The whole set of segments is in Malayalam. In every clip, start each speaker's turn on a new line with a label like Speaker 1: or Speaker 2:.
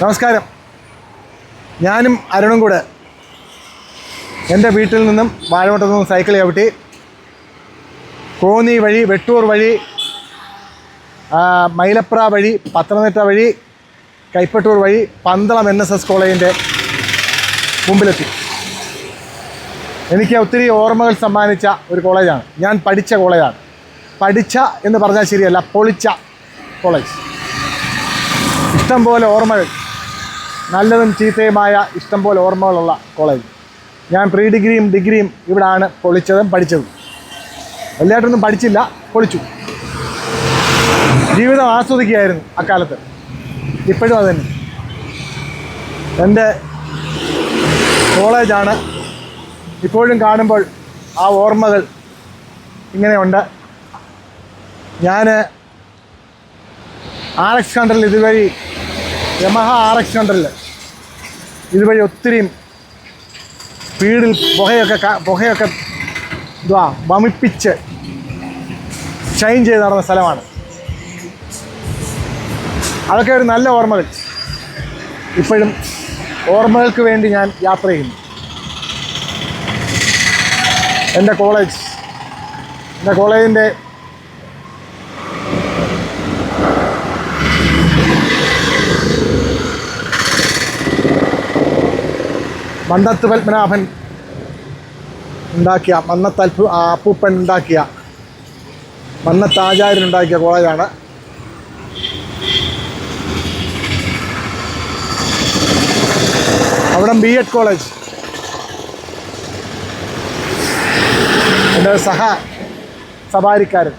Speaker 1: നമസ്കാരം. ഞാനും അരുണും കൂടെ എന്റെ വീട്ടിൽ നിന്നും വാഴമുട്ടത്തു നിന്നും സൈക്കിൾ ചവിട്ടി കോന്നി വഴി വെട്ടൂർ വഴി മൈലപ്ര വഴി പത്തനംതിട്ട വഴി കൈപ്പട്ടൂർ വഴി പന്തളം എൻ എസ് എസ് കോളേജിന്റെ മുമ്പിലെത്തി. എനിക്ക് ഒത്തിരി ഓർമ്മകൾ സമ്മാനിച്ച ഒരു കോളേജാണ്. ഞാൻ പഠിച്ച കോളേജാണ്. പഠിച്ച എന്ന് പറഞ്ഞാൽ ശരിയല്ല പൊളിച്ച കോളേജ്. ഇഷ്ടം പോലെ ഓർമ്മകൾ. നല്ലതും ചീത്തയുമായ ഇഷ്ടം പോലെ ഓർമ്മകളുള്ള കോളേജ് ഞാൻ പ്രീ ഡിഗ്രിയും ഡിഗ്രിയും ഇവിടാണ് പൊളിച്ചതും പഠിച്ചതും. വലുതായിട്ടൊന്നും പഠിച്ചില്ല പൊളിച്ചു. ജീവിതം ആസ്വദിക്കുകയായിരുന്നു അക്കാലത്ത്. ഇപ്പോഴും അതുതന്നെ എന്റെ കോളേജാണ് ഇപ്പോഴും കാണുമ്പോൾ ആ ഓർമ്മകൾ ഇങ്ങനെയുണ്ട്. ഞാൻ ആർ എക്സ് കണ്ടറിൽ ഇതുവഴി യമഹ ആർ എക്സ് കണ്ടറിൽ ഇതുവഴി ഒത്തിരി സ്പീഡിൽ പുകയൊക്കെ പുകയൊക്കെ ഇതാ വമിപ്പിച്ച് ഷൈൻ ചെയ്ത് നടന്ന സ്ഥലമാണ്. അതൊക്കെ ഒരു നല്ല ഓർമ്മകൾ. ഇപ്പോഴും ഓർമ്മകൾക്ക് വേണ്ടി ഞാൻ യാത്ര ചെയ്യുന്നു. എന്റെ കോളേജ് എന്റെ കോളേജിന്റെ മന്നത്ത് പത്മനാഭൻ ഉണ്ടാക്കിയ മന്നത്ത് അൽപ്പു ആ അപ്പൂപ്പൻ ഉണ്ടാക്കിയ മന്നത്ത് ആചാര്യൻ ഉണ്ടാക്കിയ കോളേജാണ്. അവിടെ ബി എഡ് കോളേജ്. എന്റെ സഹ സവാരിക്കാരൻ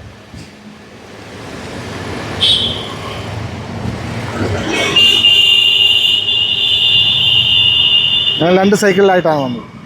Speaker 1: ഞങ്ങൾ രണ്ട് സൈക്കിളിലായിട്ടാണ് വന്നത്.